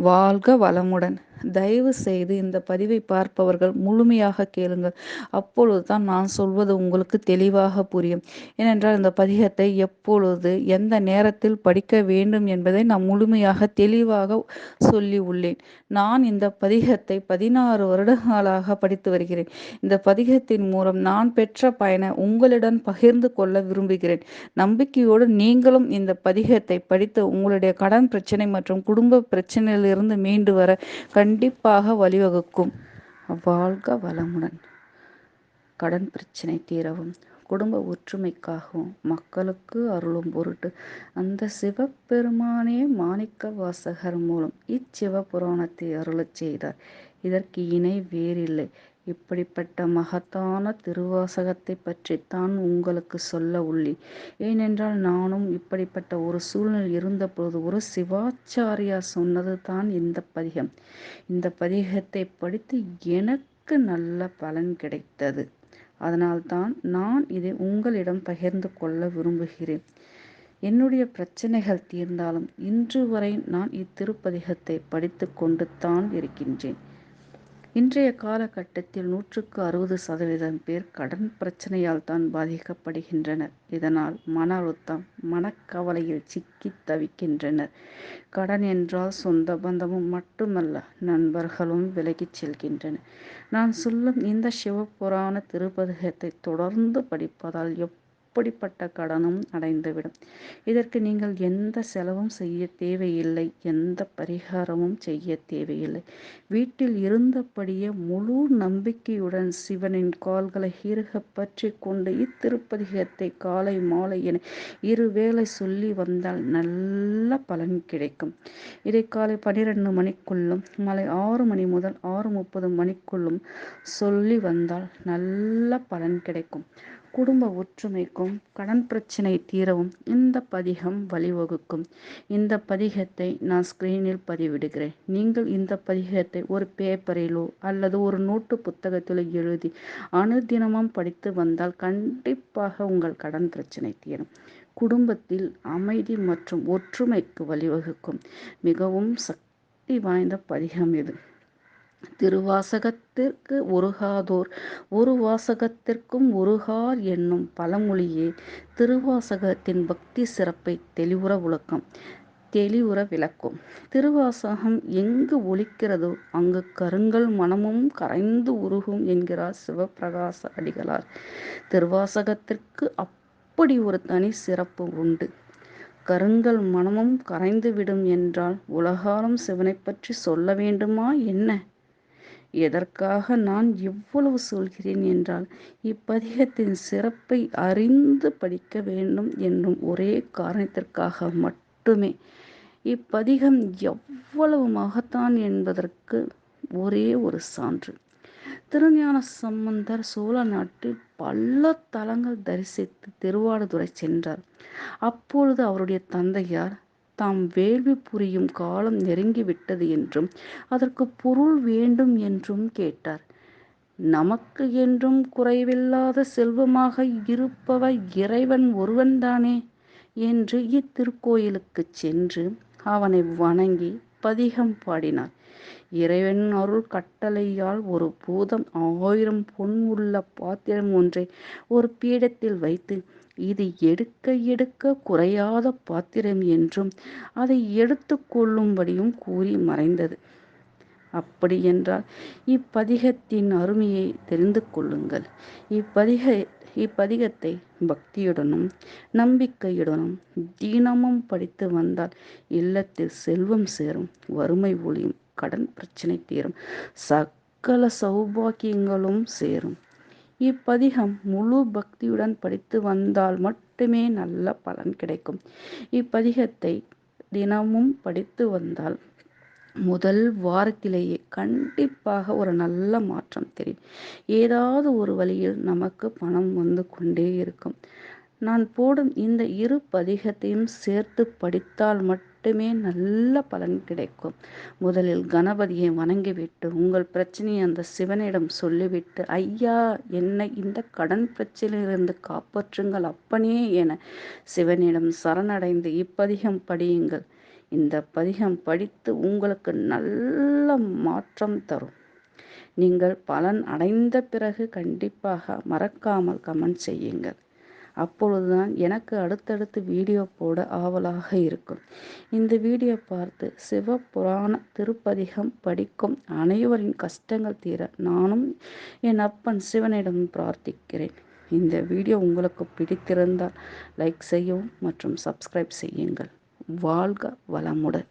வாழ்க வளமுடன். தயவு செய்து இந்த பதிவை பார்ப்பவர்கள் முழுமையாக கேளுங்கள். அப்பொழுது தான் நான் சொல்வது உங்களுக்கு தெளிவாக புரியும். ஏனென்றால் இந்த பதிகத்தை எப்பொழுது எந்த நேரத்தில் படிக்க வேண்டும் என்பதை நான் முழுமையாக தெளிவாக சொல்லி உள்ளேன். நான் இந்த பதிகத்தை பதினாறு வருடங்களாக படித்து வருகிறேன். இந்த பதிகத்தின் மூலம் நான் பெற்ற பயனை உங்களிடம் பகிர்ந்து கொள்ள விரும்புகிறேன். நம்பிக்கையோடு நீங்களும் இந்த பதிகத்தை படித்து உங்களுடைய கடன் பிரச்சனை மற்றும் குடும்ப பிரச்சனையிலிருந்து மீண்டு வர கண்டிப்பாக வழிவகுக்கும். வாழ்க வளமுடன். கடன் பிரச்சனை தீரவும். குடும்ப ஒற்றுமைக்காகவும் மக்களுக்கு அருளும் பொருட்டு அந்த சிவபெருமானே மாணிக்க வாசகர் மூலம் இச்சிவ புராணத்தை அருளச் செய்தார். இதற்கு இணை வேறில்லை. இப்படிப்பட்ட மகத்தான திருவாசகத்தை பற்றித்தான் உங்களுக்கு சொல்ல உள்ளேன் ஏனென்றால் நானும் இப்படிப்பட்ட ஒரு சூழ்நிலை இருந்தபோது ஒரு சிவாச்சாரியா சொன்னது தான் இந்த பதிகம். இந்த பதிகத்தை படித்து எனக்கு நல்ல பலன் கிடைத்தது. அதனால்தான் நான் இதை உங்களிடம் பகிர்ந்து கொள்ள விரும்புகிறேன். என்னுடைய பிரச்சனைகள் தீர்ந்தாலும் இன்று வரை நான் இத்திருப்பதிகத்தை படித்து கொண்டு தான் இருக்கின்றேன். இன்றைய காலகட்டத்தில் நூற்றுக்கு அறுபது சதவீதம் பேர் கடன் பிரச்சனையால் தான் பாதிக்கப்படுகின்றனர். இதனால் மன அழுத்தம் மனக்கவலையில் சிக்கி தவிக்கின்றனர். கடன் என்றால் சொந்த பந்தமும் மட்டுமல்ல நண்பர்களும் விலகிச் செல்கின்றனர் நான் சொல்லும் இந்த சிவபுராண திருப்பதிகத்தை தொடர்ந்து படிப்பதால் எப் அப்படிப்பட்ட கடனும் அடைந்துவிடும். இதற்கு நீங்கள் எந்த செலவும் செய்ய தேவையில்லை எந்த பரிகாரமும் செய்ய தேவையில்லை. வீட்டில் இருந்தபடியே முழு நம்பிக்கையுடன் சிவனின் கால்களை இறுக பற்றி கொண்டு இத்திருப்பதிகத்தை காலை மாலை என இருவேளை சொல்லி வந்தால் நல்ல பலன் கிடைக்கும். இதை காலை பனிரெண்டு மணிக்குள்ளும் மாலை ஆறு மணி முதல் ஆறு முப்பது மணிக்குள்ளும் சொல்லி வந்தால் நல்ல பலன் கிடைக்கும். குடும்ப ஒற்றுமைக்கும் கடன் பிரச்சனை தீரவும் இந்த பதிகம் வழிவகுக்கும். இந்த பதிகத்தை நான் ஸ்கிரீனில் பதிவிடுகிறேன். நீங்கள் இந்த பதிகத்தை ஒரு பேப்பரிலோ அல்லது ஒரு நோட்டு புத்தகத்திலோ எழுதி அனுதினமும் படித்து வந்தால் கண்டிப்பாக உங்கள் கடன் பிரச்சனை தீரும். குடும்பத்தில் அமைதி மற்றும் ஒற்றுமைக்கு வழிவகுக்கும். மிகவும் சக்தி வாய்ந்த பதிகம் இது. திருவாசகத்திற்கு உருகாதோர் ஒரு வாசகத்திற்கும் உருகார் என்னும் பழமொழியே திருவாசகத்தின் பக்தி சிறப்பை தெளிவுற விளக்கம் தெளிவுற விளக்கும். திருவாசகம் எங்கு ஒலிக்கிறதோ அங்கு கருங்கல் மனமும் கரைந்து உருகும் என்கிறார் சிவபிரகாச அடிகளார். திருவாசகத்திற்கு அப்படி ஒரு தனி சிறப்பு உண்டு. கருங்கல் மனமும் கரைந்துவிடும் என்றால் உலகாலும் சிவனை பற்றி சொல்ல வேண்டுமா? என்ன? எதற்காக நான் இவ்வளவு சொல்கிறேன் என்றால் இப்பதிகத்தின் சிறப்பை அறிந்து படிக்க வேண்டும் என்னும் ஒரே காரணத்திற்காக மட்டுமே. இப்பதிகம் எவ்வளவு மகத்தான் என்பதற்கு ஒரே ஒரு சான்று. திருஞான சம்பந்தர் சோழ நாட்டில் பல தலங்கள் தரிசித்து திருவாடுதுறை சென்றார். அப்பொழுது அவருடைய தந்தையார் தாம் வேள்வி புரியும் காலம் நெருங்கிவிட்டது என்றும் அதற்கு பொருள் வேண்டும் என்றும் கேட்டார். நமக்கு என்றும் குறைவில்லாத செல்வமாக இருப்பவர் இறைவன் ஒருவன்தானே என்று இத்திருக்கோயிலுக்கு சென்று அவனை வணங்கி பதிகம் பாடினார். இறைவன் அருள் கட்டளையால் ஒரு பூதம் ஆயிரம் பொன் உள்ள பாத்திரம் ஒன்றை ஒரு பீடத்தில் வைத்து இது எடுக்க எடுக்க குறையாத பாத்திரம் என்றும் அதை எடுத்து கொள்ளும்படியும் கூறி மறைந்தது. அப்படி என்றால் இப்பதிகத்தின் அருமையை தெரிந்து கொள்ளுங்கள். இப்பதிக இப்பதிகத்தை பக்தியுடனும் நம்பிக்கையுடனும் தினமும் படித்து வந்தால் இல்லத்தில் செல்வம் சேரும் வறுமை ஒளியும் கடன் பிரச்சனை தீரும் சகல சௌபாக்கியங்களும் சேரும். இப்பதிகம் முழு பக்தியுடன் படித்து வந்தால் மட்டுமே நல்ல பலன் கிடைக்கும். இப்பதிகத்தை தினமும் படித்து வந்தால் முதல் வாரத்திலேயே கண்டிப்பாக ஒரு நல்ல மாற்றம் தெரியும். ஏதாவது ஒரு வழியில் நமக்கு பணம் வந்து கொண்டே இருக்கும். நான் போடும் இந்த இரு பதிகத்தையும் சேர்த்து படித்தால் மட்டும் மட்டுமே நல்ல பலன் கிடைக்கும். முதலில் கணபதியை வணங்கிவிட்டு உங்கள் பிரச்சனையை அந்த சிவனிடம் சொல்லிவிட்டு ஐயா என்னை இந்த கடன் பிரச்சனையிலிருந்து காப்பாற்றுங்கள் அப்பனே என சிவனிடம் சரணடைந்து இப்பதிகம் படியுங்கள். இந்த பதிகம் படித்து உங்களுக்கு நல்ல மாற்றம் தரும். நீங்கள் பலன் அடைந்த பிறகு கண்டிப்பாக மறக்காமல் கமெண்ட் செய்யுங்கள். அப்பொழுதுதான் எனக்கு அடுத்தடுத்து வீடியோ போட ஆவலாக இருக்கும். இந்த வீடியோ பார்த்து சிவபுராண திருப்பதிகம் படிக்கும் அனைவரின் கஷ்டங்கள் தீர நானும் என் அப்பன் சிவனிடம் பிரார்த்திக்கிறேன். இந்த வீடியோ உங்களுக்கு பிடித்திருந்தால் லைக் செய்யவும் மற்றும் சப்ஸ்கிரைப் செய்யுங்கள். வாழ்க வளமுடன்.